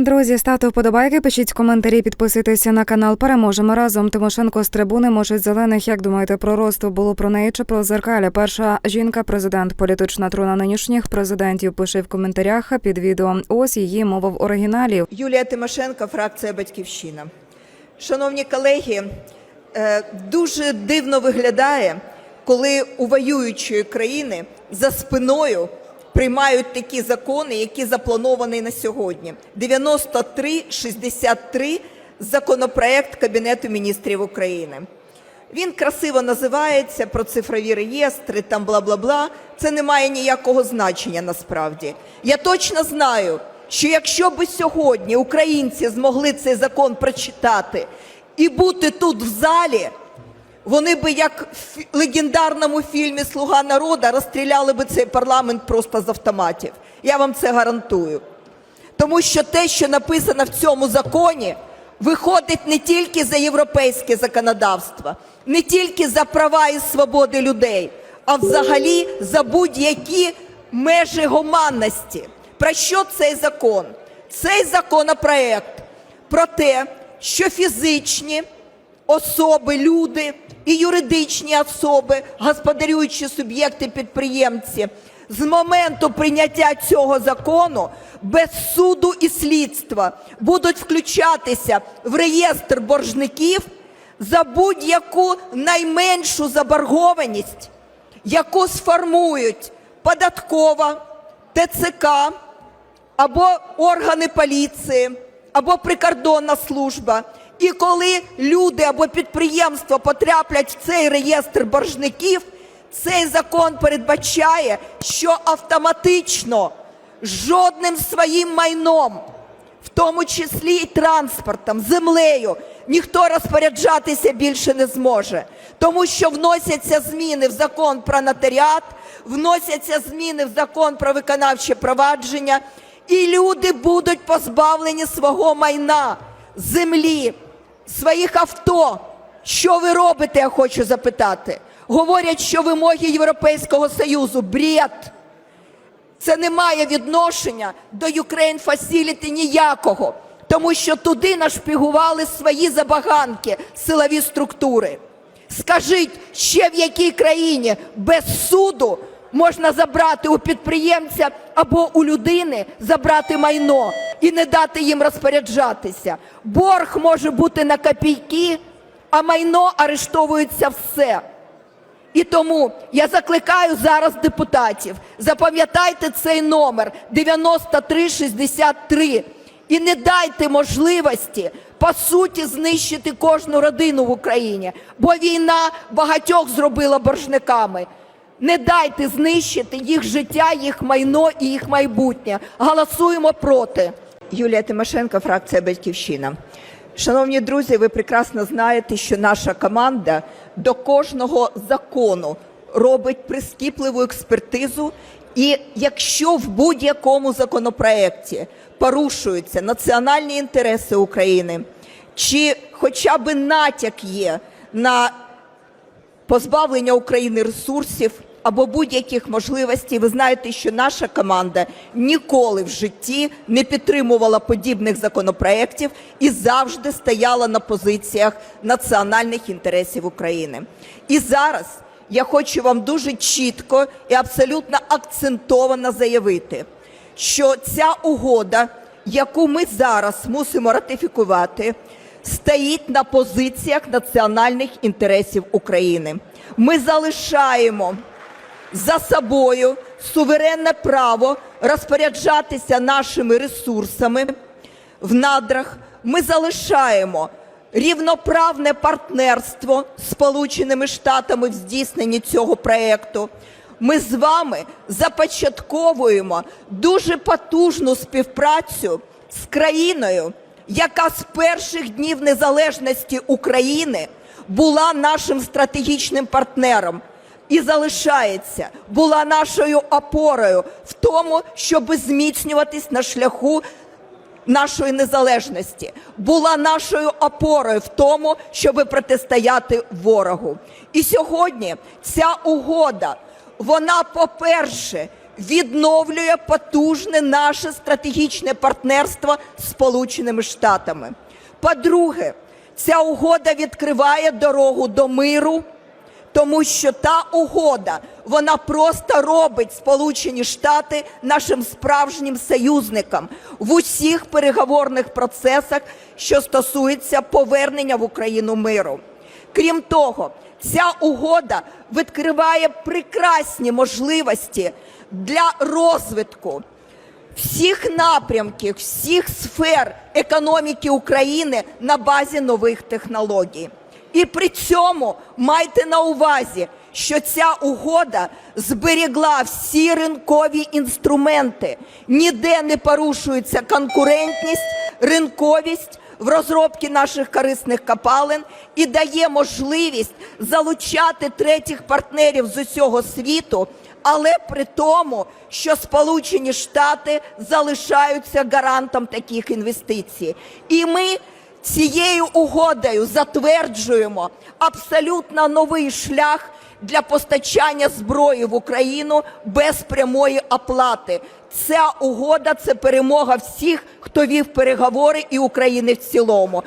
Друзі, ставте вподобайки, пишіть коментарі, підписуйтеся на канал. Переможемо разом. Тимошенко з трибуни можуть зелених. Як думаєте, про росту було про неї чи про зеркаля? Перша жінка, президент, політична труна нинішніх президентів. Пише в коментарях під відео. Ось її мова в оригіналі. Юлія Тимошенко, фракція Батьківщина. Шановні колеги, е, дуже дивно виглядає, коли у воюючої країни за спиною приймають такі закони, які заплановані на сьогодні. 9363 законопроект Кабінету міністрів України. Він красиво називається про цифрові реєстри, там бла-бла-бла. Це не має ніякого значення насправді. Я точно знаю, що якщо б сьогодні українці змогли цей закон прочитати і бути тут в залі, вони би, як в легендарному фільмі Слуга народу розстріляли би цей парламент просто з автоматів. Я вам це гарантую. Тому що те, що написано в цьому законі, виходить не тільки за європейське законодавство, не тільки за права і свободи людей, а взагалі за будь-які межі гуманності. Про що цей закон? Цей законопроект про те, що фізичні особи, люди і юридичні особи, господарюючі суб'єкти підприємці, з моменту прийняття цього закону без суду і слідства будуть включатися в реєстр боржників за будь-яку найменшу заборгованість, яку сформують податкова, ТЦК або органи поліції, або прикордонна служба. І коли люди або підприємства потраплять в цей реєстр боржників, цей закон передбачає, що автоматично жодним своїм майном, в тому числі і транспортом, землею, ніхто розпоряджатися більше не зможе, тому що вносяться зміни в закон про нотаріат, вносяться зміни в закон про виконавче провадження, і люди будуть позбавлені свого майна, землі, своїх авто. Що ви робите, я хочу запитати. Говорять, що вимоги Європейського Союзу бред. Це не має відношення до Ukraine Facility ніякого, тому що туди нашпігували свої забаганки, силові структури. Скажіть, ще в якій країні без суду можна забрати у підприємця або у людини забрати майно і не дати їм розпоряджатися. Борг може бути на копійки, а майно арештовується все. І тому я закликаю зараз депутатів, запам'ятайте цей номер 9363 і не дайте можливості по суті знищити кожну родину в Україні, бо війна багатьох зробила боржниками. Не дайте знищити їх життя, їх майно і їх майбутнє. Голосуємо проти. Юлія Тимошенко, фракція Батьківщина. Шановні друзі, ви прекрасно знаєте, що наша команда до кожного закону робить прискіпливу експертизу. І якщо в будь-якому законопроекті порушуються національні інтереси України, чи хоча б натяк є на позбавлення України ресурсів або будь-яких можливостей. Ви знаєте, що наша команда ніколи в житті не підтримувала подібних законопроєктів і завжди стояла на позиціях національних інтересів України. І зараз я хочу вам дуже чітко і абсолютно акцентовано заявити, що ця угода, яку ми зараз мусимо ратифікувати, стоїть на позиціях національних інтересів України. Ми залишаємо за собою суверенне право розпоряджатися нашими ресурсами в надрах. Ми залишаємо рівноправне партнерство з Сполученими Штатами в здійсненні цього проекту. Ми з вами започатковуємо дуже потужну співпрацю з країною, яка з перших днів незалежності України була нашим стратегічним партнером і залишається, була нашою опорою в тому, щоб зміцнюватись на шляху нашої незалежності, була нашою опорою в тому, щоб протистояти ворогу. І сьогодні ця угода, вона, по-перше, відновлює потужне наше стратегічне партнерство з Сполученими Штатами. По-друге, ця угода відкриває дорогу до миру, тому що та угода вона просто робить Сполучені Штати нашим справжнім союзником в усіх переговорних процесах, що стосуються повернення в Україну миру. Крім того, ця угода відкриває прекрасні можливості для розвитку всіх напрямків, всіх сфер економіки України на базі нових технологій. І при цьому майте на увазі, що ця угода зберігла всі ринкові інструменти, ніде не порушується конкурентність, ринковість в розробці наших корисних копалин і дає можливість залучати третіх партнерів з усього світу, але при тому, що Сполучені Штати залишаються гарантом таких інвестицій. І ми цією угодою затверджуємо абсолютно новий шлях для постачання зброї в Україну без прямої оплати. Ця угода це перемога всіх, хто вів переговори і України в цілому.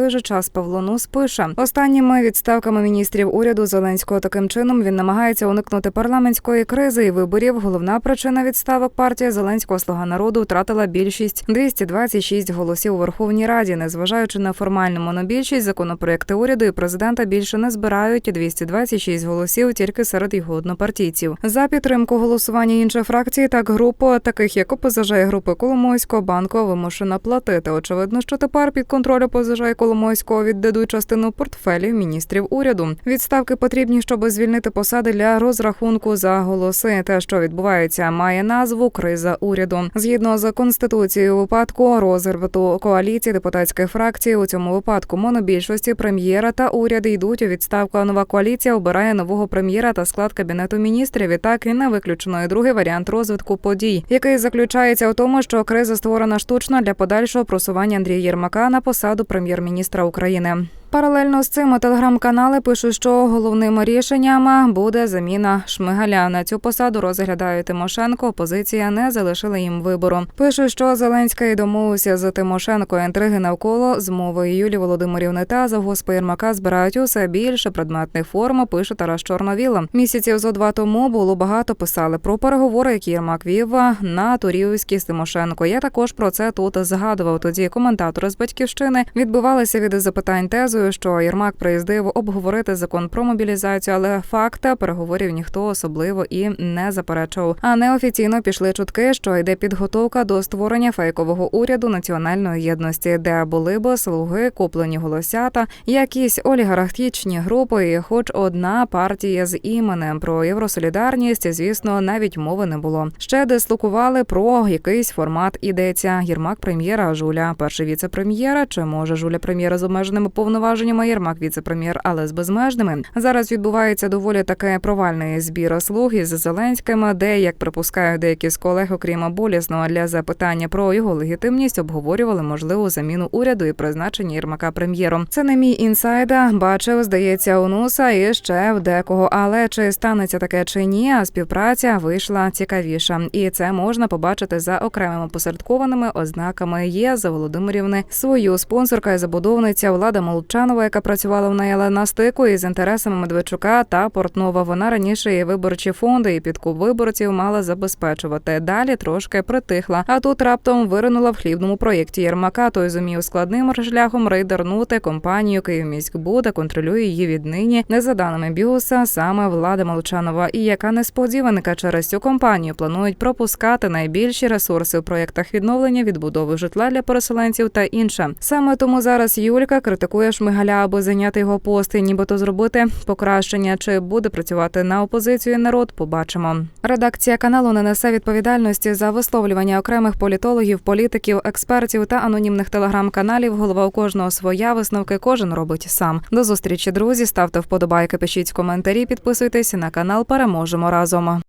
Той же час Павло Нус пише останніми відставками міністрів уряду Зеленського таким чином він намагається уникнути парламентської кризи і виборів. Головна причина відставок партія Зеленського слуга народу втратила більшість 226 голосів у Верховній Раді. Незважаючи на формальну монобільшість, законопроекти уряду і президента більше не збирають 226 голосів тільки серед його однопартійців. За підтримку голосування інших фракцій так групу, таких як ОПЗЖ і групи Коломойського банку, вимушена платити. Очевидно, що тепер під контроль ОПЗЖ і Коломойського віддадуть частину портфелів міністрів уряду. Відставки потрібні, щоб звільнити посади для розрахунку за голоси. Те, що відбувається, має назву криза уряду. Згідно з конституцією, випадку розриву коаліції депутатських фракцій у цьому випадку монобільшості прем'єра та уряд йдуть у відставку. А нова коаліція обирає нового прем'єра та склад кабінету міністрів. І так і не виключено і другий варіант розвитку подій, який заключається у тому, що криза створена штучно для подальшого просування Андрія Єрмака на посаду прем'єр-міністра України. Паралельно з цим телеграм-канали пишуть, що головним рішенням буде заміна Шмигаля. На цю посаду розглядають Тимошенко. Опозиція не залишила їм вибору. Пишуть, що Зеленський домовився з Тимошенко. Інтриги навколо змови Юлії Володимирівни та завгоспа Єрмака збирають усе більше предметних форм. Пише Тарас Чорновіла. Місяців зо два тому було багато писали про переговори, які Єрмак вів на Турівській з Тимошенко. Я також про це тут згадував. Тоді коментатори з батьківщини відбивалися від запитань тезою, що Єрмак приїздив обговорити закон про мобілізацію, але факта переговорів ніхто особливо і не заперечував. А неофіційно пішли чутки, що йде підготовка до створення фейкового уряду національної єдності, де були б слуги, куплені голосята, якісь олігархічні групи, і хоч одна партія з іменем про євросолідарність, звісно, навіть мови не було. Ще дислокували про якийсь формат ідеться. Єрмак прем'єра, Жуля, перший віце-прем'єра, чи може Жуля прем'єра з обмеженими повноваженнями, Єрмак віце-прем'єр, але з безмежними. Зараз відбувається доволі таке провальний збір слуг із Зеленським, де, як припускають деякі з колег, окрім болісного для запитання про його легітимність, обговорювали можливу заміну уряду і призначення Єрмака прем'єром. Це не мій інсайда. Бачив, здається, у Нуса і ще в декого. Але чи станеться таке чи ні, а співпраця вийшла цікавіша, і це можна побачити за окремими посередкованими ознаками. Є за Володимирівни свою спонсорка і забудовниця Влада Молчанова, яка працювала в неї на стику із інтересами Медведчука та Портнова. Вона раніше і виборчі фонди і підкуп виборців мала забезпечувати. Далі трошки притихла. А тут раптом виринула в хлібному проєкті Єрмака. Той зумів складним шляхом рейдернути компанію Київміськбуда, контролює її віднині. Не за даними Біуса, саме Влада Молчанова. І яка несподіванка через цю компанію планують пропускати найбільші ресурси в проєктах відновлення, відбудови житла для переселенців та інше. Саме тому зараз Юлька критикує Шмигаля, аби зайняти його пост і нібито зробити покращення. Чи буде працювати на опозицію народ? Побачимо. Редакція каналу не несе відповідальності за висловлювання окремих політологів, політиків, експертів та анонімних телеграм-каналів. Голова у кожного своя висновки кожен робить сам. До зустрічі, друзі. Ставте вподобайки, пишіть коментарі, підписуйтесь на канал. Переможемо разом.